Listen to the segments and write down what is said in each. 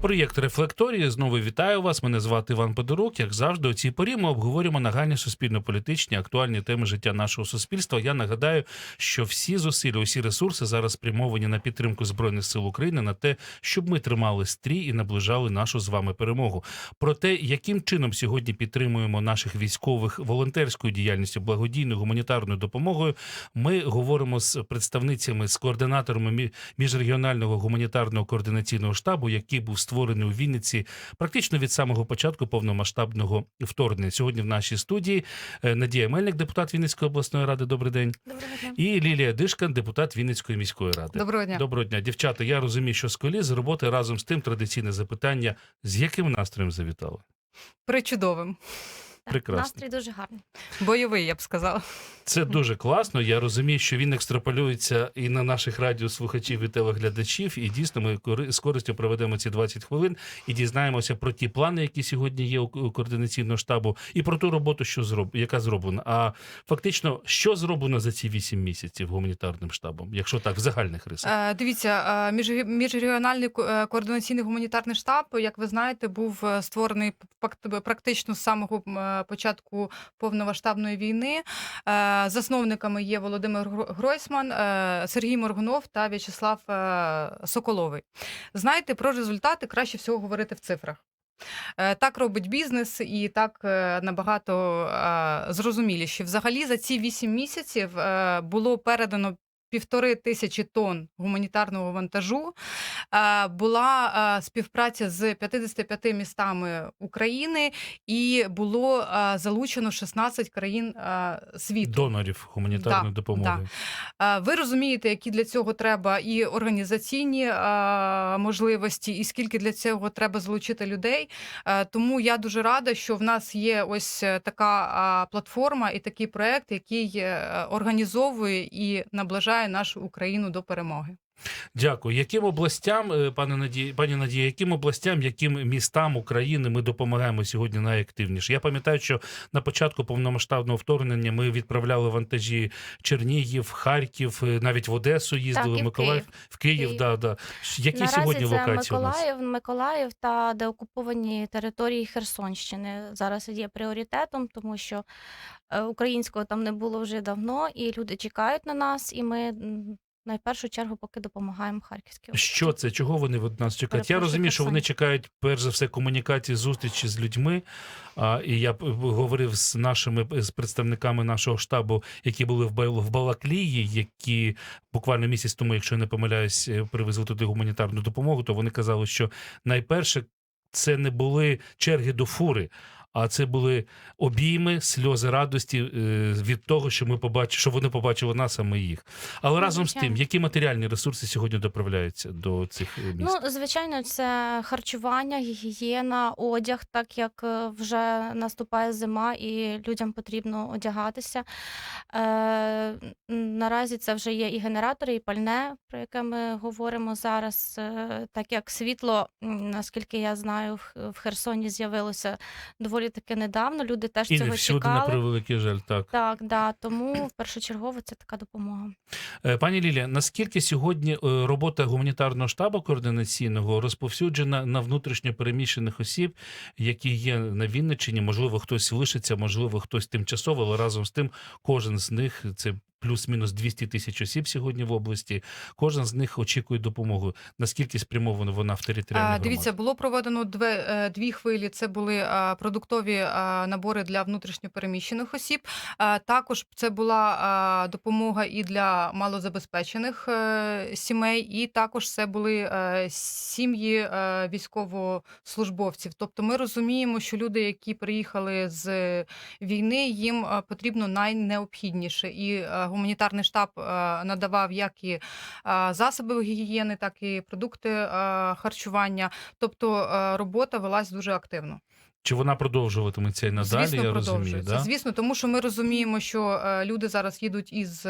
Проєкт Рефлекторії знову вітаю вас. Мене звати Іван Подорук. Як завжди, у цій порі ми обговорюємо нагальні суспільно-політичні актуальні теми життя нашого суспільства. Я нагадаю, що всі зусилля, усі ресурси зараз спрямовані на підтримку збройних сил України на те, щоб ми тримали стрій і наближали нашу з вами перемогу. Про те, яким чином сьогодні підтримуємо наших військових волонтерською діяльністю, благодійною гуманітарною допомогою. Ми говоримо з представницями з координаторами міжрегіонального гуманітарного координаційного штабу, який був створений у Вінниці практично від самого початку повномасштабного вторгнення. Сьогодні в нашій студії е, Надія Мельник, депутат Вінницької обласної ради. Добрий день. Доброго дня. І Лілія Дишкан, депутат Вінницької міської ради. Доброго дня. Доброго дня, дівчата. Я розумію, що з колі з роботи разом з тим традиційне запитання: з яким настроєм завітали? Причудовим. Так, Прекрасно. Настрій дуже гарний. Бойовий, я б сказала. Це дуже класно. Я розумію, що він екстраполюється і на наших радіослухачів і телеглядачів. І дійсно, ми з користю проведемо ці 20 хвилин і дізнаємося про ті плани, які сьогодні є у координаційного штабу, і про ту роботу, що зроб... яка зроблена. А фактично, що зроблено за ці 8 місяців гуманітарним штабом, якщо так, в загальних рисах? Е, Дивіться, е, міжрегіональний е, координаційний гуманітарний штаб, як ви знаєте, був створений практично з самого початку повномасштабної війни. Засновниками є Володимир Гро- Гройсман, е, Сергій Моргунов та В'ячеслав е, Соколовий. Знаєте, про результати краще всього говорити в цифрах. Е, Так робить бізнес, і так набагато зрозуміліше. Взагалі за ці 8 місяців було передано півтори тисячі тонн гуманітарного вантажу. Е, Була е, співпраця з 55 містами України, і було е, залучено 16 країн світу. Донорів гуманітарної Да, допомоги. Е, Ви розумієте, які для цього треба і організаційні можливості, і скільки для цього треба залучити людей. Тому я дуже рада, що в нас є ось така платформа і такий проект, який організовує і наближає нашу Україну до перемоги. Дякую. Яким областям, е, пане Надії, пані Надія, яким областям, яким містам України ми допомагаємо сьогодні найактивніше? Я пам'ятаю, що на початку повномасштабного вторгнення ми відправляли вантажі Чернігів, Харків, е, навіть в Одесу їздили, Так, в Миколаїв, Київ. в Київ. Київ. Да, да. Які Наразі сьогодні це локації у нас? Миколаїв, Миколаїв та деокуповані території Херсонщини зараз є пріоритетом, тому що е, українського там не було вже давно, і люди чекають на нас, і ми найпершу чергу поки допомагаємо Харківській області. Що це? Чого вони від нас чекають? Я розумію, що вони чекають перш за все комунікації, зустрічі з людьми. А, і я говорив з нашими з представниками нашого штабу, які були в Балаклії, які буквально місяць тому, якщо я не помиляюсь, е, привезли туди гуманітарну допомогу. То вони казали, що найперше це не були черги до фури. А це були обійми, сльози радості е, від того, що ми побачили, що вони побачили нас, а ми їх. Але Ну, разом з тим, які матеріальні ресурси сьогодні доправляються до цих е, міст? Ну, звичайно, це харчування, гігієна, одяг, так як е, вже наступає зима і людям потрібно одягатися. Е, наразі це вже є і генератори, і пальне, про яке ми говоримо зараз. Так як світло, наскільки я знаю, в Херсоні з'явилося доволі таки недавно. Люди теж І цього всюди, на чекали. превеликий жаль, так. Так, да, тому першочергово це така допомога. Е, Пані Лілія, наскільки сьогодні е, робота гуманітарного штабу координаційного розповсюджена на внутрішньо переміщених осіб, які є на Вінниччині? Можливо, хтось лишиться, можливо, хтось тимчасово, але разом з тим, кожен з них це. Плюс-мінус 200 тисяч осіб сьогодні в області. Кожен з них очікує допомогу. Наскільки спрямована вона в територіальні громади? Дивіться, було проведено две, е, дві хвилі. Це були продуктові набори для внутрішньопереміщених осіб. Також це була допомога і для малозабезпечених е, сімей, і також це були е, сім'ї військовослужбовців. Тобто ми розуміємо, що люди, які приїхали з війни, їм потрібно найнеобхідніше. І гуманітарний штаб е, надавав як і е, засоби гігієни, так і продукти е, харчування. Тобто робота велась дуже активно. Чи вона продовжуватиметься і надалі? Звісно, я розумію, да? Звісно, тому що ми розуміємо, що люди зараз їдуть із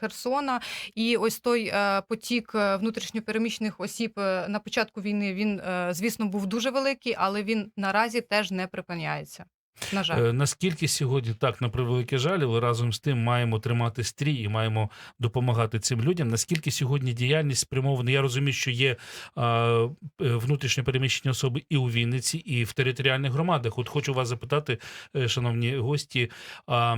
Херсона, і ось той потік внутрішньопереміщених осіб на початку війни він, звісно, був дуже великий, але він наразі теж не припиняється. На жаль. Е, Наскільки сьогодні так на превеликий жаль, але разом з тим маємо тримати стрій і маємо допомагати цим людям. Наскільки сьогодні діяльність спрямована? Я розумію, що є е, внутрішньо переміщені особи і у Вінниці, і в територіальних громадах. От хочу вас запитати, е, шановні гості,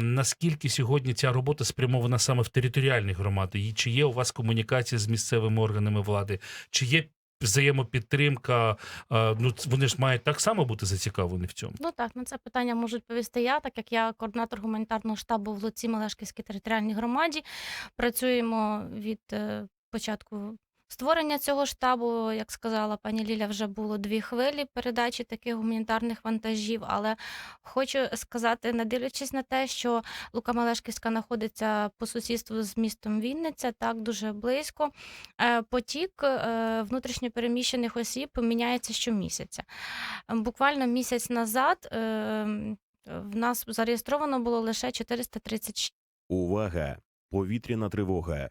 наскільки сьогодні ця робота спрямована саме в територіальні громади? І Чи є у вас комунікація з місцевими органами влади? Чи є взаємопідтримка? Ну вони ж мають так само бути зацікавлені в цьому. Ну так, на це питання можуть повісти я, так як я координатор гуманітарного штабу в Луці Малешківській територіальній громаді. Працюємо від е, початку створення цього штабу. Як сказала пані Ліля, вже було дві хвилі передачі таких гуманітарних вантажів. Але хочу сказати, не дивлячись на те, що Лука Малешківська знаходиться по сусідству з містом Вінниця, так дуже близько. е, Потік е, внутрішньопереміщених осіб міняється щомісяця. Буквально місяць назад е, в нас зареєстровано було лише 436 Увага! Повітряна тривога.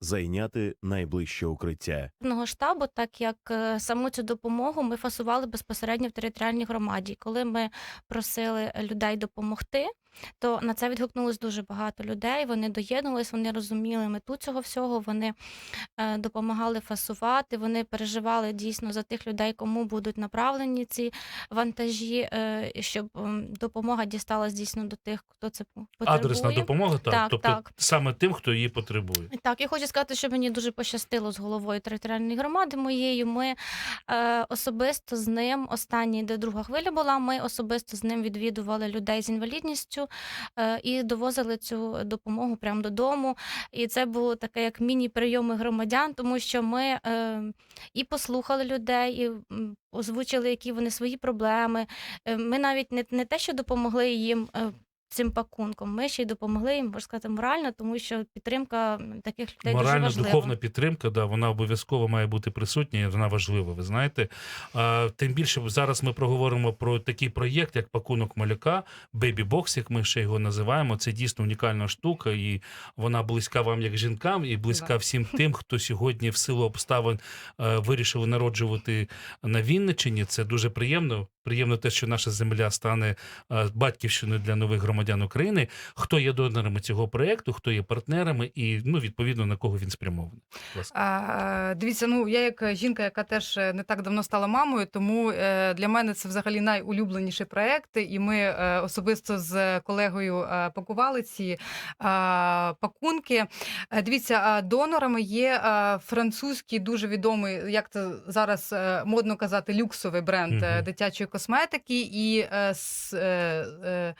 Зайняти найближче укриття. Одного штабу, так як е, саму цю допомогу ми фасували безпосередньо в територіальній громаді. Коли ми просили людей допомогти, то на це відгукнулось дуже багато людей. Вони доєднувались, вони розуміли мету цього всього. Вони е, допомагали фасувати. Вони переживали дійсно за тих людей, кому будуть направлені ці вантажі, е, щоб допомога дісталась дійсно до тих, хто це потребує. Адресна допомога, так. Так, тобто так. саме тим, хто її потребує. Так, я хочу сказати, що мені дуже пощастило з головою територіальної громади моєю. Ми е, особисто з ним, останній, де друга хвиля була, ми особисто з ним відвідували людей з інвалідністю е, і довозили цю допомогу прямо додому. І це було таке як міні-прийоми громадян, тому що ми е, і послухали людей, і озвучили, які вони свої проблеми. Е, Ми навіть не, не те, що допомогли їм. Цим пакунком ми ще й допомогли їм, можна сказати, морально, тому що підтримка таких людей дуже важлива. духовна підтримка, да, вона обов'язково має бути присутня, і вона важлива. Ви знаєте. А, тим більше зараз ми проговоримо про такий проєкт, як пакунок малюка, Box, як ми ще його називаємо. Це дійсно унікальна штука, і вона близька вам як жінкам, і близька Да. всім тим, хто сьогодні в силу обставин е, вирішили народжувати на Вінниччині. Це дуже приємно. Приємно те, що наша земля стане е, батьківщиною для нових громадян України. Хто є донорами цього проєкту, хто є партнерами, і ну відповідно на кого він спрямований. А, дивіться, ну я як жінка, яка теж е, не так давно стала мамою, тому е, для мене це взагалі найулюбленіший проект. І ми е, особисто з колегою е, пакували ці пакунки. Е, Дивіться, донорами є французький дуже відомий, як це зараз е, модно казати, люксовий бренд е, Мгм. дитячої косметики і е, с- е, е,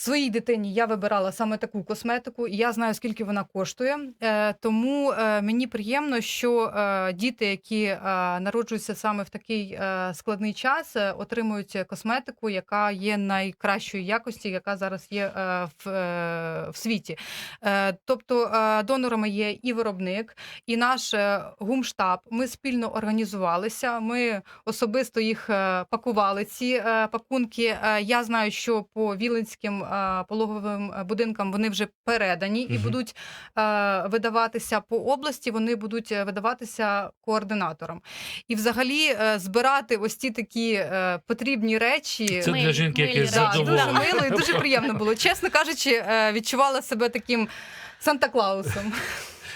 Своїй дитині я вибирала саме таку косметику, і я знаю, скільки вона коштує. Е, тому е, мені приємно, що е, діти, які народжуються саме в такий складний час, отримують косметику, яка є найкращої якості, яка зараз є в, в світі. Тобто донорами є і виробник, і наш гумштаб. Ми спільно організувалися. Ми особисто їх пакували. Ці пакунки. Я знаю, що по віленським пологовим е, будинкам вони вже передані і Мгм. будуть е, видаватися по області. Вони будуть е, видаватися координаторам. І взагалі е, збирати ось ці такі е, потрібні речі. Це для жінки лідери. Да, дуже мило і дуже приємно було. Чесно кажучи, е, відчувала себе таким Санта-Клаусом.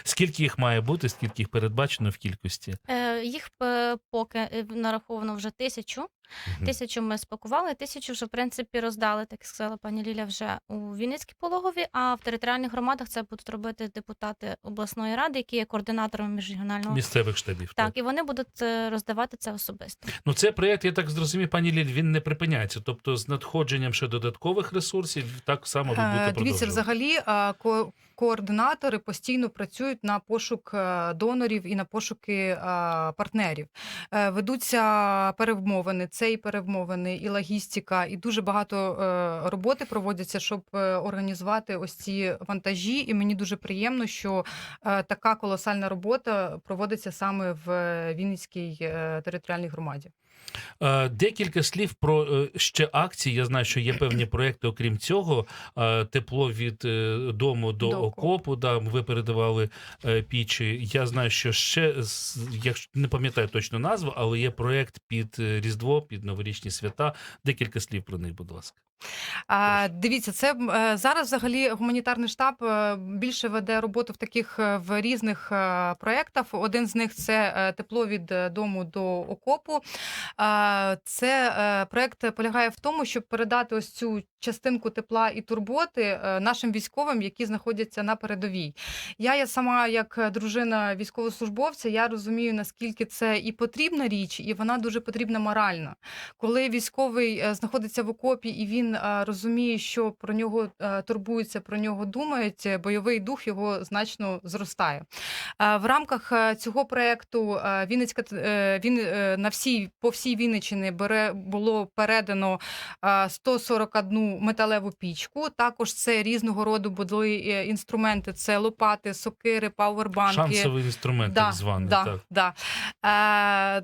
Скільки їх має бути, скільки їх передбачено в кількості? Їх е, поки е, нараховано вже тисячу. Тисячу ми спакували, тисячу вже в принципі роздали, так сказала пані Ліля, вже у Вінницькій пологові. А в територіальних громадах це будуть робити депутати обласної ради, які є координаторами міжрегіонального. Місцевих штабів. Так, і вони будуть е, роздавати це особисто. Ну, цей проєкт, я так зрозумів, пані Ліль, він не припиняється. Тобто, з надходженням ще додаткових ресурсів, так само ви будете Е, Дивіться, взагалі ко- координатори постійно працюють на пошук донорів і на пошуки партнерів. Е, Ведуться перемовини, це і перемовини, і логістика, і дуже багато е, роботи проводяться, щоб е, організувати ось ці вантажі. І мені дуже приємно, що така колосальна робота проводиться саме в Вінницькій територіальній громаді. Е, Декілька слів про е, ще акції. Я знаю, що є певні проекти, окрім цього. Е, Тепло від дому до, До окопу. Да, ви передавали пічі. Я знаю, що ще якщо не пам'ятаю точно назву, але є проект під Різдво, під новорічні свята. Декілька слів про них, будь ласка. А, дивіться, це е, зараз взагалі гуманітарний штаб е, більше веде роботу в таких е, в різних е, проєктах. Один з них це е, тепло від е, дому до окопу. А, Це е, проєкт полягає в тому, щоб передати ось цю частинку тепла і турботи е, нашим військовим, які знаходяться на передовій. Я є сама як е, дружина військовослужбовця, я розумію, наскільки це і потрібна річ, і вона дуже потрібна морально. Коли військовий е, знаходиться в окопі і він розуміє, що про нього турбуються, про нього думають, е, бойовий дух його значно зростає. В рамках е, цього проекту е, Вінницька він на всій по всій Вінниччині бере було передано е, 141 металеву пічку. Також це різного роду були інструменти: це лопати, сокири, пауербанки. Шансовий інструмент, так званий. Да, Так. да.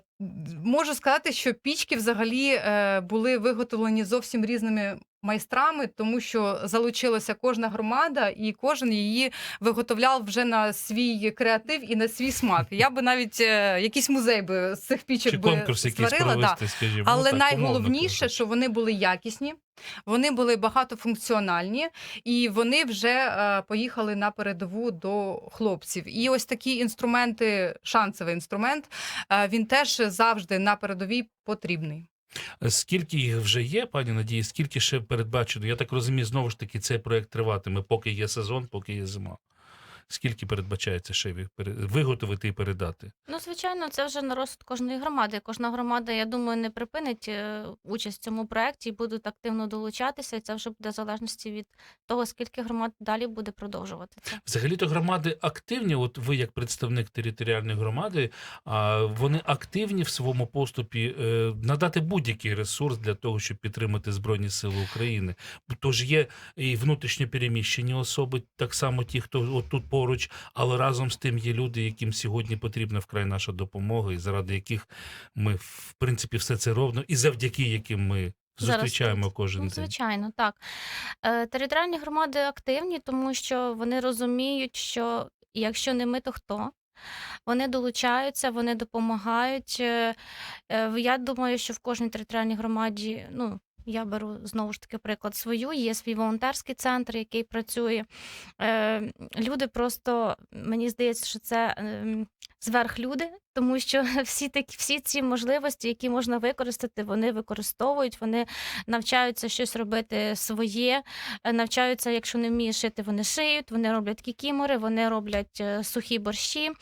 Можу сказати, що пічки взагалі е, були виготовлені зовсім різними майстрами, тому що залучилася кожна громада, і кожен її виготовляв вже на свій креатив і на свій смак. Я би навіть е, якийсь музей би з цих пічок Чи би конкурс якийсь створила. Да. провести, скажімо. Але ну, так, умовно найголовніше, кажучи. що вони були якісні, вони були багатофункціональні, і вони вже е, поїхали на передову до хлопців. І ось такі інструменти, шансовий інструмент, е, він теж завжди на передовій потрібний. Скільки їх вже є, пані Надії, скільки ще передбачено? Я так розумію, знову ж таки, цей проект триватиме, поки є сезон, поки є зима. Скільки передбачається ще ви- виготовити і передати? Ну, звичайно, це вже на розсуд кожної громади. Кожна громада, я думаю, не припинить е, участь в цьому проєкті і будуть активно долучатися. І це вже буде в залежності від того, скільки громад далі буде продовжувати це. Взагалі-то громади активні. От ви, як представник територіальної громади, вони активні в своєму поступі е, надати будь-який ресурс для того, щоб підтримати Збройні Сили України. Тож є і внутрішньо переміщені особи, так само ті, хто от тут поруч, але разом з тим є люди, яким сьогодні потрібна вкрай наша допомога, і заради яких ми в принципі все це ровно, і завдяки яким ми зустрічаємо тут. кожен Ну, день. звичайно, так. Е, Територіальні громади активні, тому що вони розуміють, що якщо не ми, то хто? Вони долучаються, вони допомагають. Е, е, Я думаю, що в кожній територіальній громаді, ну, я беру знову ж таки приклад свою, є свій волонтерський центр, який працює. Е, Люди просто, мені здається, що це ем, зверхлюди, тому що всі такі, всі ці можливості, які можна використати, вони використовують, вони навчаються щось робити своє, е, навчаються, якщо не вміють шити, вони шиють, вони роблять кікімори, вони роблять е, сухі борщі.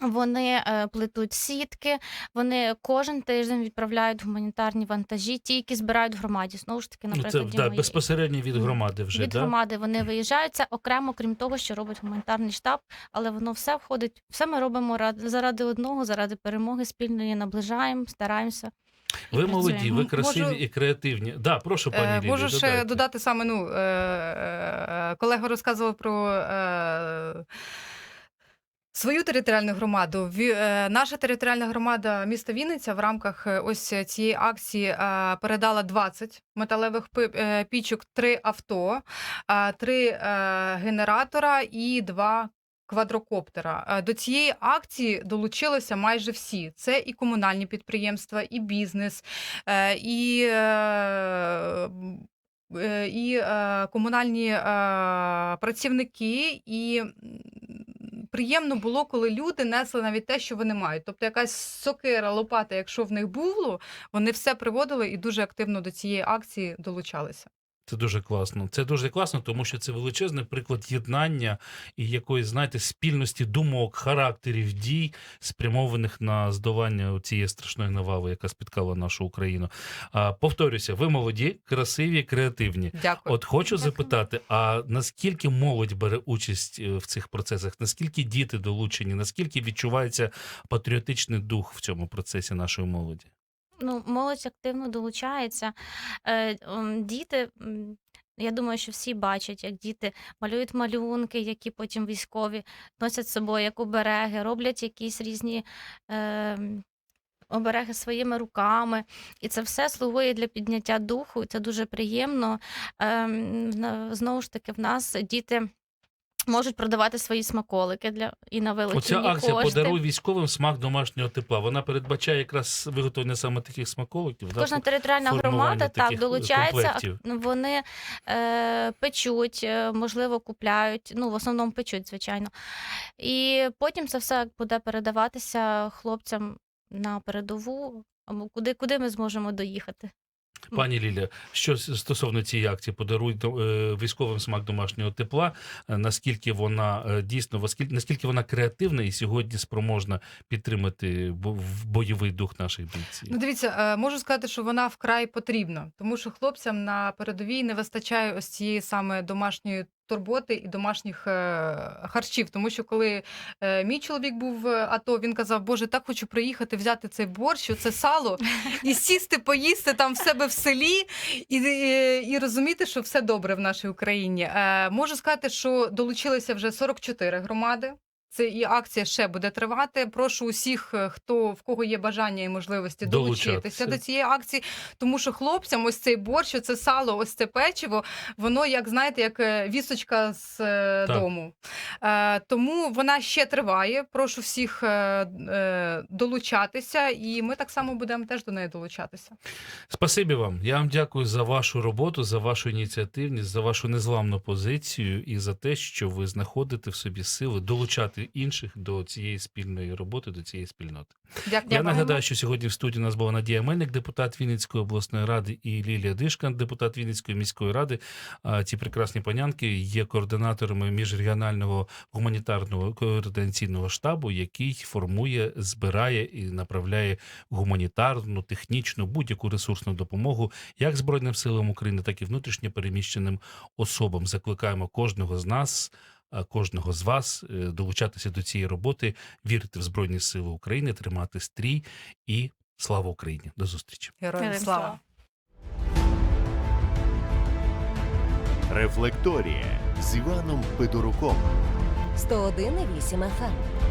Вони е, плетуть сітки, вони кожен тиждень відправляють гуманітарні вантажі, ті, які збирають в громаді. Знову ж таки, Ну, наприклад, це да, моєї- безпосередньо від громади вже. від да? громади вони виїжджають. Це окремо, крім того, що робить гуманітарний штаб, але воно все входить. Все ми робимо заради одного, заради перемоги спільної, наближаємо, стараємося. і Ви молоді, працюємо. ви красиві можу- і креативні. Да, прошу, пані Е, Лілія, Можу ще додати саме, ну, е, е, колега розказував про е, свою територіальну громаду. Е, Наша територіальна громада міста Вінниця в рамках е, ось цієї акції е, передала 20 металевих пічок, 3 авто, 3 генератора і 2 Квадрокоптера до цієї акції долучилися майже всі. Це і комунальні підприємства, і бізнес, і, і комунальні працівники, і приємно було, коли люди несли навіть те, що вони мають. Тобто якась сокира, лопата, якщо в них було, вони все приводили і дуже активно до цієї акції долучалися. Це дуже класно. Це дуже класно, тому що це величезний приклад єднання і якоїсь, знаєте, спільності думок, характерів, дій, спрямованих на здолання цієї страшної навали, яка спіткала нашу Україну. А, повторюся, ви молоді, красиві, креативні. Дякую. От хочу Дякую. запитати: а наскільки молодь бере участь е, в цих процесах? Наскільки діти долучені? Наскільки відчувається патріотичний дух в цьому процесі нашої молоді? Ну, молодь активно долучається. Е, діти, я думаю, що всі бачать, як діти малюють малюнки, які потім військові носять з собою як обереги, роблять якісь різні. Е, Обереги своїми руками, і це все слугує для підняття духу. і Це дуже приємно. На- знову ж таки, в нас діти можуть продавати свої смаколики для і на вилучені Оця акція кошти. подаруй військовим смак домашнього тепла. Вона передбачає якраз виготовлення саме таких смаколиків. да? Кожна територіальна громада так долучається. комплектів. Вони е, печуть, е, можливо, купляють. Ну, в основному печуть, звичайно. І потім це все буде передаватися хлопцям на передову, або куди, куди ми зможемо доїхати. Пані Ліля, що стосовно цієї акції, подаруйте військовим смак домашнього тепла. е, Наскільки вона е, дійсно наскільки вона креативна і сьогодні спроможна підтримати бо- бойовий дух наших бійців? Ну, дивіться, е, можу сказати, що вона вкрай потрібна, тому що хлопцям на передовій не вистачає ось цієї саме домашньої турботи і домашніх е, харчів. Тому що коли е, мій чоловік був в АТО, він казав: Боже, так хочу приїхати, взяти цей борщ, це сало і сісти, поїсти там в себе в селі, і, і, і розуміти, що все добре в нашій Україні. Е, можу сказати, що долучилися вже 44 громади. Це і акція ще буде тривати. Прошу усіх, е, хто в кого є бажання і можливості долучитися до цієї акції, тому що хлопцям ось цей борщ, це сало, ось це печиво, воно як знаєте, як е, вісочка з е, Так. дому. Е, тому вона ще триває. Прошу всіх е, е, долучатися, і ми так само будемо теж до неї долучатися. Спасибі вам. Я вам дякую за вашу роботу, за вашу ініціативність, за вашу незламну позицію і за те, що ви знаходите в собі сили долучати інших до цієї спільної роботи, до цієї спільноти. Дякую. Я нагадаю, що сьогодні в студії у нас була Надія Мельник, депутат Вінницької обласної ради, і Лілія Дишкан, депутат Вінницької міської ради. Ці прекрасні панянки є координаторами міжрегіонального гуманітарного координаційного штабу, який формує, збирає і направляє гуманітарну, технічну, будь-яку ресурсну допомогу як Збройним силам України, так і внутрішньо переміщеним особам. Закликаємо кожного з нас. А, Кожного з вас е, долучатися до цієї роботи, вірити в Збройні Сили України, тримати стрій і слава Україні! До зустрічі! Героям Героям слава. Рефлекторія з Іваном Федоруком. 101,8 FM.